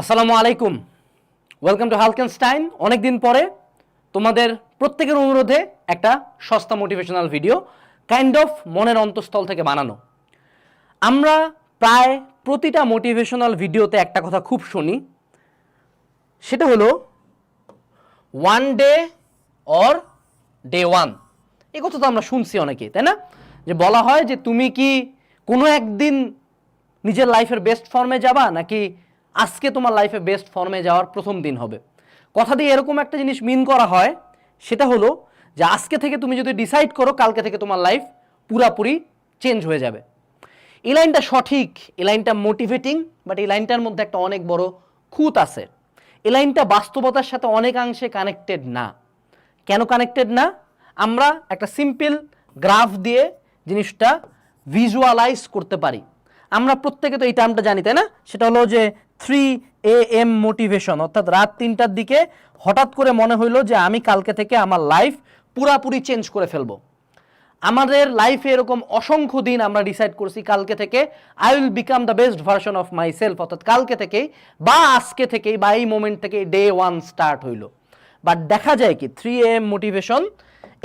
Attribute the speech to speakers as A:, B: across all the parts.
A: আসসালামু আলাইকুম। Welcome to হালকেনস্টাইন অনেকদিন পরে তোমাদের প্রত্যেকের অনুরোধে একটা সস্তা মোটিভেশনাল ভিডিও কাইন্ড অফ মনের অন্তঃস্থল থেকে বানানো। আমরা প্রায় প্রতিটা মোটিভেশনাল ভিডিওতে একটা কথা খুব শুনি। সেটা হলো one day or day one এ কথা তো আমরা শুনছি অনেকে তাই না? যে বলা হয় যে তুমি কি কোনো একদিন নিজের লাইফের বেস্ট ফর্মে যাবা, নাকি আজকে তোমার লাইফে বেস্ট ফর্মে যাওয়ার প্রথম দিন হবে। কথা দিয়ে এরকম একটা জিনিস মিন করা হয়, সেটা হলো যে আজকে থেকে তুমি যদি ডিসাইড করো, কালকে থেকে তোমার লাইফ পুরাপুরি চেঞ্জ হয়ে যাবে। এই লাইনটা সঠিক, এই লাইনটা মোটিভেটিং বাট এই লাইনটার মধ্যে একটা অনেক বড় খুঁত আছে। এই লাইনটা বাস্তবতার সাথে অনেকাংশে কানেক্টেড না। কেন কানেক্টেড না? আমরা একটা সিম্পল গ্রাফ দিয়ে জিনিসটা ভিজুয়ালাইজ করতে পারি। আমরা প্রত্যেকে তো এই টার্মটা জানি, তাই না? সেটা হলো যে থ্রি এ এম মোটিভেশন অর্থাৎ রাত তিনটার দিকে হঠাৎ করে মনে হইল যে আমি কালকে থেকে আমার লাইফ পুরাপুরি চেঞ্জ করে ফেলব। আমাদের লাইফে এরকম অসংখ্য দিন আমরা ডিসাইড করছি কালকে থেকে I will become the best version of myself অর্থাৎ কালকে থেকেই বা আজকে থেকেই বা এই মোমেন্ট থেকে ডে ওয়ান স্টার্ট হইল। বাট দেখা যায় কি থ্রি এম মোটিভেশন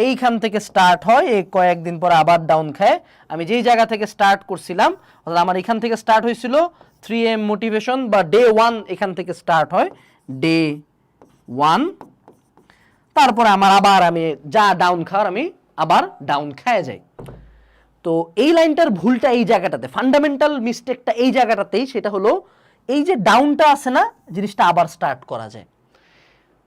A: এইখান থেকে স্টার্ট হয়, এই কয়েকদিন পরে আবার ডাউন খায়। আমি যেই জায়গা থেকে স্টার্ট করছিলাম, অর্থাৎ আমার এখান থেকে স্টার্ট হয়েছিল থ্রি এম মোটিভেশন বা ডে ওয়ান এখান থেকে স্টার্ট হয়। ডে ওয়ান তারপরে আমার আবার আমি যা ডাউন খাওয়ার আমি আবার ডাউন খায় যাই। তো এই লাইনটার ভুলটা এই জায়গাটাতে ফান্ডামেন্টাল মিস্টেকটা এই জায়গাটাতেই সেটা হলো এই যে ডাউনটা আছে না, জিনিসটা আবার স্টার্ট করা যায়।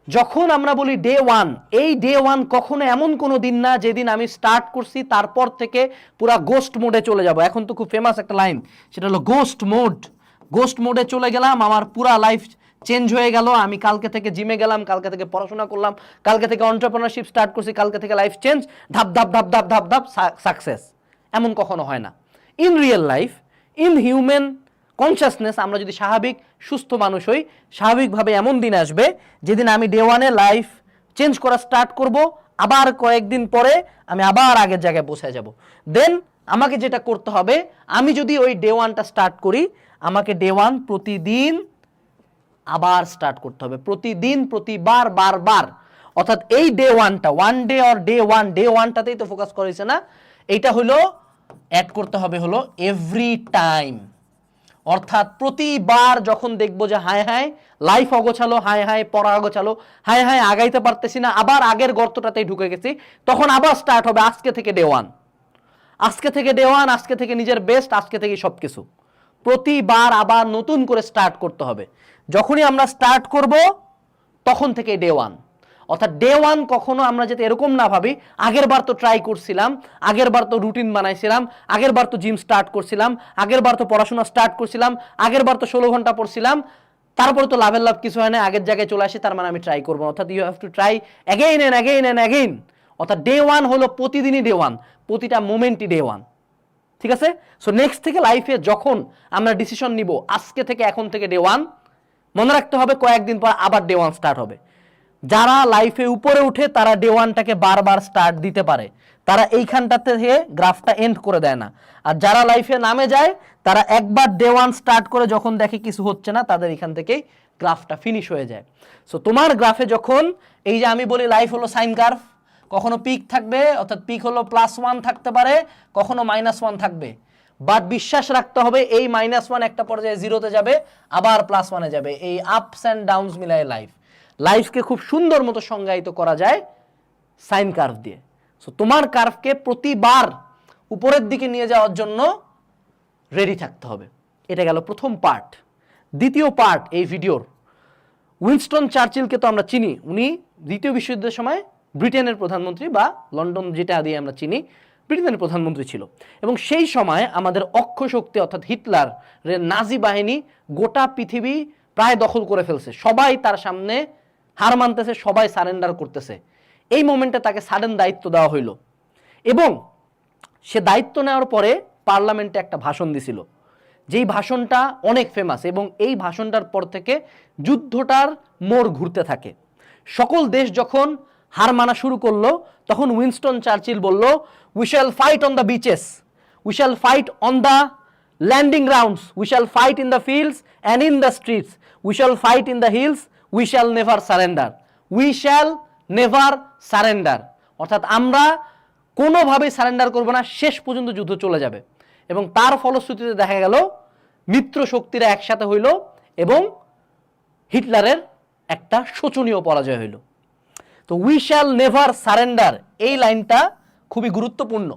A: যখন আমরা বলি ডে ওয়ান এই ডে ওয়ান কখনো এমন কোনো দিন না যেদিন আমি স্টার্ট করছি, তারপর থেকে পুরা গোস্ট মোডে চলে যাব। এখন তো খুব ফেমাস একটা লাইন সেটা হলো গোস্ট মোড গোস্ট মোডে চলে গেলাম, আমার পুরা লাইফ চেঞ্জ হয়ে গেল। আমি কালকে থেকে জিমে গেলাম, কালকে থেকে পড়াশোনা করলাম, কালকে থেকে অন্টারপ্রেনারশিপ স্টার্ট করছি, কালকে থেকে লাইফ চেঞ্জ ধাপ ধাপ ধাপ ধাপ ধাপ ধাপ সাকসেস এমন কখনো হয় না। In real life in human consciousness আমরা যদি স্বাভাবিক, সুস্থ মানুষ হই, স্বাভাবিকভাবে এমন দিন আসবে, যেদিন আমি ডে ওয়ানে লাইফ চেঞ্জ করা স্টার্ট করব, আবার কয়েকদিন পরে আমি আবার আগের জায়গায় পৌঁছে যাব। দেন আমাকে যেটা করতে হবে, আমি যদি ওই ডে ওয়ানটা স্টার্ট করি, আমাকে ডে ওয়ান প্রতিদিন আবার স্টার্ট করতে হবে। প্রতিদিন, প্রতিবার, বারবার। অর্থাৎ এই ডে ওয়ানটা one day or day one day ওয়ানটাতেই তো ফোকাস করেছে না। এইটা হলো অ্যাড করতে হবে হলো এভরি টাইম অর্থাৎ প্রতিবার যখন দেখব যে হায় হায় লাইফ অগোছালো, হায় হায়, পড়া অগোছালো, হায় হায়, আগাইতে পারতেছি না, আবার আগের গর্তটাতেই ঢুকে গেছি, তখন আবার স্টার্ট হবে আজকে থেকে ডে ওয়ান আজকে থেকে ডে ওয়ান আজকে থেকে নিজের বেস্ট আজকে থেকে সব কিছু প্রতিবার আবার নতুন করে স্টার্ট করতে হবে। যখনই আমরা স্টার্ট করব, তখন থেকে ডে ওয়ান অর্থাৎ ডে ওয়ান কখনো আমরা যাতে এরকম না ভাবি, আগের বার তো ট্রাই করছিলাম, আগের বার তো রুটিন বানাইছিলাম, আগের বার তো জিম স্টার্ট করছিলাম, আগের বার তো পড়াশোনা স্টার্ট করছিলাম, আগের বার তো ষোলো ঘণ্টা পড়ছিলাম, তারপরে তো লাভের লাভ কিছু হয় না, আগের জায়গায় চলে আসি, তার মানে আমি ট্রাই করব অর্থাৎ you have to try again and again and again অর্থাৎ ডে ওয়ান হলো প্রতিদিনই ডে ওয়ান প্রতিটা মোমেন্টই ডে ওয়ান ঠিক আছে? সো নেক্সট থেকে লাইফে যখন আমরা ডিসিশন নিব, আজকে থেকে এখন থেকে ডে ওয়ান মনে রাখতে হবে কয়েকদিন পর আবার ডে ওয়ান স্টার্ট হবে। যারা লাইফে উপরে উঠে তারা ডে ওয়ানটাকে বারবার স্টার্ট দিতে পারে। তারা এইখানটাতে থেকে গ্রাফটা এন্ড করে দেয় না। আর যারা লাইফে নামে যায়, তারা একবার ডে ওয়ান স্টার্ট করে যখন দেখে কিছু হচ্ছে না, তাদের এখান থেকেই গ্রাফটা ফিনিশ হয়ে যায়। সো তোমার গ্রাফে যখন, এই যে আমি বলি লাইফ হলো সাইন কার্ভ কখনো পিক থাকবে, অর্থাৎ পিক হলো প্লাস ওয়ান থাকতে পারে, কখনো মাইনাস ওয়ান থাকবে। বাট বিশ্বাস রাখতে হবে, এই মাইনাস ওয়ান একটা পর্যায়ে জিরোতে যাবে, আবার প্লাস ওয়ানে যাবে। এই আপস অ্যান্ড ডাউনস মিলায় লাইফ লাইফকে খুব সুন্দর মতো সংজ্ঞায়িত করা যায় সাইন কার্ভ দিয়ে। সো তোমার কার্ভকে প্রতিবার উপরের দিকে নিয়ে যাওয়ার জন্য রেডি থাকতে হবে। এটা গেল প্রথম পার্ট দ্বিতীয় পার্ট এই ভিডিওর উইনস্টন চার্চিলকে তো আমরা চিনি। উনি দ্বিতীয় বিশ্বযুদ্ধের সময় ব্রিটেনের প্রধানমন্ত্রী বা লন্ডন যেটা দিয়ে আমরা চিনি, ব্রিটেনের প্রধানমন্ত্রী ছিল। এবং সেই সময় আমাদের অক্ষ শক্তি অর্থাৎ হিটলার নাজি বাহিনী গোটা পৃথিবী প্রায় দখল করে ফেলছে। সবাই তার সামনে হার মানতেছে, সবাই সারেন্ডার করতেছে। এই মোমেন্টে তাকে সাডেন দায়িত্ব দেওয়া হইল। এবং সে দায়িত্ব নেওয়ার পরে পার্লামেন্টে একটা ভাষণ দিছিল। যেই ভাষণটা অনেক ফেমাস এবং এই ভাষণটার পর থেকে যুদ্ধটার মোড় ঘুরতে থাকে। সকল দেশ যখন হার মানা শুরু করল, তখন উইনস্টন চার্চিল বলল we shall fight on the beaches we shall fight on the landing grounds we shall fight in the fields and in the streets we shall fight in the hills we shall never surrender we shall never surrender অর্থাৎ আমরা কোনোভাবেই surrender করব না, শেষ পর্যন্ত যুদ্ধ চলে যাবে। এবং তার ফলশ্রুতিতে দেখা গেল, মিত্র শক্তিরা একসাথে হইল এবং হিটলারের একটা শোচনীয় পরাজয় হইল। তো উই শ্যাল নেভার সারেন্ডার এই লাইনটা খুবই গুরুত্বপূর্ণ।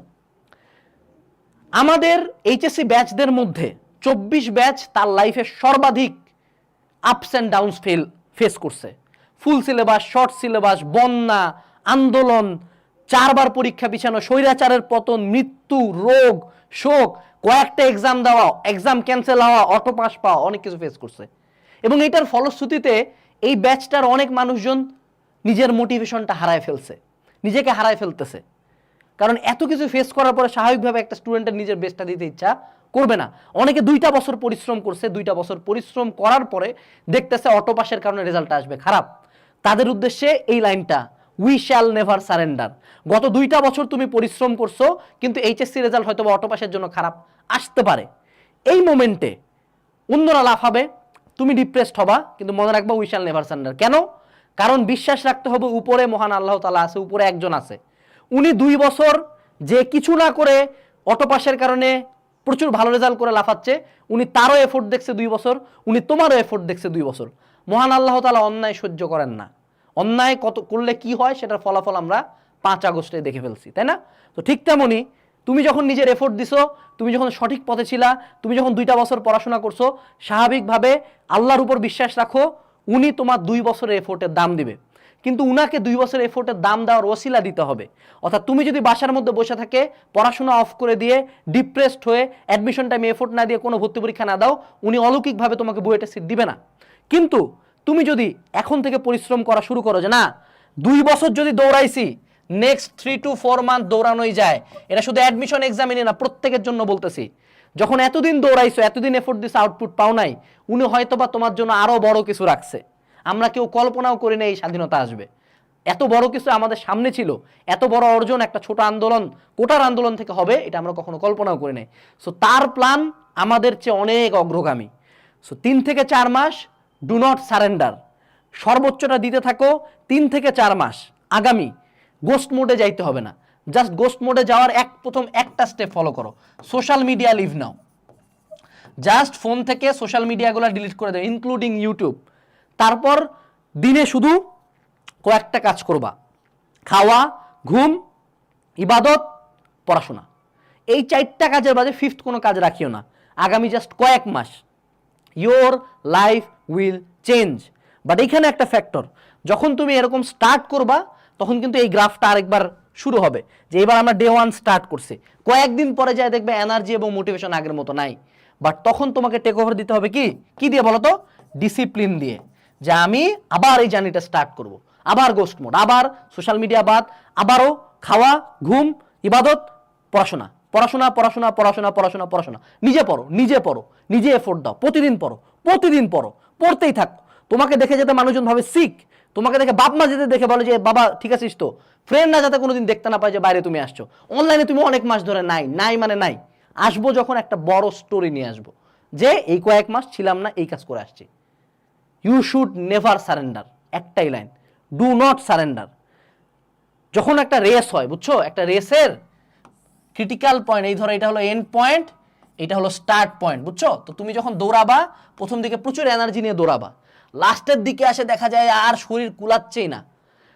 A: আমাদের এইচএসসি ব্যাচদের মধ্যে চব্বিশ ব্যাচ তার লাইফে সর্বাধিক ups and downs fail face করছে। ফুল সিলেবাস শর্ট সিলেবাস বন্যা, আন্দোলন, চারবার পরীক্ষা পিছানো, স্বৈরাচারের পতন, মৃত্যু, রোগ, শোক, কয়েকটা এক্সাম দেওয়া এক্সাম ক্যান্সেল হওয়া অটো পাস পাওয়া, অনেক কিছু ফেস করছে। এবং এটার ফলশ্রুতিতে এই ব্যাচটার অনেক মানুষজন নিজের মোটিভেশনটা হারায় ফেলছে, নিজেকে হারায় ফেলতেছে। কারণ এত কিছু ফেস করার পরে স্বাভাবিকভাবে একটা স্টুডেন্টের নিজের বেস্টটা দিতে ইচ্ছা করবে না। অনেকে দুইটা বছর পরিশ্রম করছে, দুইটা বছর পরিশ্রম করার পরে দেখতেছে অটো পাসের কারণে রেজাল্টটা আসবে। খারাপ। তাদের উদ্দেশ্যে এই লাইনটা উই শ্যাল নেভার সারেন্ডার গত দুইটা বছর তুমি পরিশ্রম করছ, কিন্তু এইচএসসি রেজাল্ট হয়তো অটো পাসের জন্য খারাপ আসতে পারে। এই মোমেন্টে অন্যরা লাফাবে, তুমি ডিপ্রেসড হবা, কিন্তু মনে রাখবা উই শ্যাল নেভার সারেন্ডার কেন? কারণ বিশ্বাস রাখতে হবে উপরে মহান আল্লাহ তালা আছে, উপরে একজন আছে। উনি দুই বছর যে কিছু না করে অটো পাসের কারণে প্রচুর ভালো রেজাল্ট করে লাফাচ্ছে, উনি তারও এফোর্ট দেখছে দুই বছর, উনি তোমারও এফোর্ট দেখছে দুই বছর। মহান আল্লাহ তালা অন্যায় সহ্য করেন না। অন্যায় কত করলে কি হয় সেটার ফলাফল আমরা পাঁচ আগস্টে দেখে ফেলছি, তাই না? তো ঠিক তেমনই তুমি যখন নিজের এফোর্ট দিছো, তুমি যখন সঠিক পথে ছিলা, তুমি যখন দুইটা বছর পড়াশোনা করছ, স্বাভাবিকভাবে আল্লাহর উপর বিশ্বাস রাখো উনি তোমার দুই বছরের এফোর্টের দাম দিবে। কিন্তু উনাকে দুই বছর এফোর্টের দাম দেওয়ার ওসিলা দিতে হবে। অর্থাৎ তুমি যদি বাসার মধ্যে বসে থাকে, পড়াশোনা অফ করে দিয়ে ডিপ্রেসড হয়ে অ্যাডমিশন টাইমে এফোর্ট না দিয়ে কোনো ভর্তি পরীক্ষা না দাও, উনি অলৌকিকভাবে তোমাকে বুয়েটে সিট দিবে না। কিন্তু তুমি যদি এখন থেকে পরিশ্রম করা শুরু করো যে, না, দুই বছর যদি দৌড়াইছি next three to four month দৌড়ানোই যায়। এটা শুধু অ্যাডমিশন এক্সামে না, প্রত্যেকের জন্য বলতেছি। যখন এতদিন দৌড়াইছো, এতদিন এফোর্ট দিছো আউটপুট পাও নাই, উনি হয়তো বা তোমার জন্য আরও বড় কিছু রাখছে। আমরা কেউ কল্পনাও করি না এই স্বাধীনতা আসবে। এত বড় কিছু আমাদের সামনে ছিল, এত বড় অর্জন, একটা ছোট আন্দোলন, কোটার আন্দোলন থেকে হবে, এটা আমরা কখনো কল্পনাও করি নাই। সো তার প্ল্যান আমাদের চেয়ে অনেক অগ্রগামী। সো তিন থেকে চার মাস ডু নট সারেন্ডার সর্বোচ্চটা দিতে থাকো, তিন থেকে চার মাস, আগামী। গোস্ট মোডে যাইতে হবে না। জাস্ট গোস্ট মোডে যাওয়ার এক, প্রথম একটা স্টেপ ফলো করো। Social media leave now just phone থেকে সোশ্যাল মিডিয়াগুলো ডিলিট করে দেবে ইনক্লুডিং ইউটিউব তারপর দিনে শুধু কয়েকটা কাজ করবা। খাওয়া, ঘুম, ইবাদত, পড়াশোনা। এই চারটা কাজের বাদে ফিফথ কোনো কাজ রাখিও না। আগামী জাস্ট কয়েক মাস your life will change but এইখানে একটা ফ্যাক্টর যখন তুমি এরকম স্টার্ট করবা, তখন কিন্তু এই গ্রাফটা আরেকবার শুরু হবে, যে এবার আমরা ডে ওয়ান স্টার্ট করছি। কয়েকদিন পরে যায় দেখবে এনার্জি এবং মোটিভেশন আগের মতো নাই। বাট তখন তোমাকে টেক ওভার দিতে হবে কি? কি দিয়ে বলো তো ডিসিপ্লিন দিয়ে। যে আমি আবার এই জার্নিটা স্টার্ট করব। আবার গোস্ট মোড আবার সোশ্যাল মিডিয়া বাদ, আবারও খাওয়া, ঘুম, ইবাদত, পড়াশোনা। পড়াশোনা পড়াশোনা পড়াশোনা পড়াশোনা পড়াশোনা। নিজে পড়ো নিজে পড়ো, নিজে এফোর্ট দাও। প্রতিদিন পড়ো প্রতিদিন পড়ো, পড়তেই থাকো। তোমাকে দেখে যেতে মানুষজন ভাবে শিখ তোমাকে দেখে বাপ মা যেতে দেখে বলে যে, বাবা, ঠিক আছিস তো? ফ্রেন্ড না যাতে কোনোদিন দেখতে না পায় যে, বাইরে তুমি আসছো। অনলাইনে তুমি অনেক মাস ধরে নাই নাই মানে নাই। আসব যখন একটা বড় স্টোরি নিয়ে আসব যে, এই কয়েক মাস ছিলাম না, এই কাজ করে আসছি। ইউ শুড নেভার সারেন্ডার একটাই লাইন ডু নট সারেন্ডার যখন একটা রেস হয়, বুঝছ? একটা রেসের ক্রিটিক্যাল পয়েন্ট এই ধরো, এটা হলো এন্ড পয়েন্ট এটা হলো স্টার্ট পয়েন্ট বুঝছ? তো তুমি যখন দৌড়াবা, প্রথম দিকে প্রচুর এনার্জি নিয়ে দৌড়াবা। লাস্টের দিকে আসে দেখা যায় আর শরীর কুলাচ্ছেই না।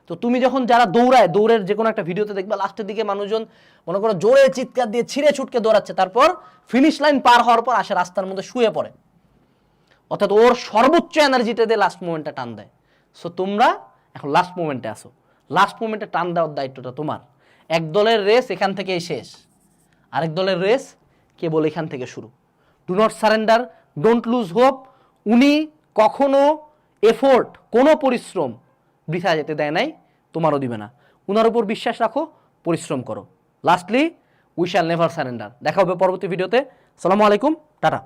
A: তো তুমি যখন যারা দৌড়ায়, দৌড়ের যে কোনো একটা ভিডিওতে দেখবে লাস্টের দিকে মানুষজন মনে করো জোরে চিৎকার দিয়ে ছিঁড়ে ছুটকে দৌড়াচ্ছে, তারপর ফিনিশ লাইন পার হওয়ার পর আসে রাস্তার মধ্যে শুয়ে পড়ে। অর্থাৎ ওর সর্বোচ্চ এনার্জিটা দিয়ে লাস্ট মোমেন্টটা টান দেয়। সো তোমরা এখন লাস্ট মোমেন্টে আসো। লাস্ট মোমেন্টে টান দেওয়ার দায়িত্বটা তোমার। এক দলের রেস এখান থেকেই শেষ। আরেক দলের রেস কেবল এখান থেকে শুরু। Do not surrender don't lose hope উনি কখনো এফোর্ট, কোনো পরিশ্রম বৃথা যেতে দেয় নাই, তোমারও দিবে না। ওনার উপর বিশ্বাস রাখো, পরিশ্রম করো। Lastly we shall never surrender দেখা হবে পরবর্তী ভিডিওতে। সালামু আলাইকুম, টাটা।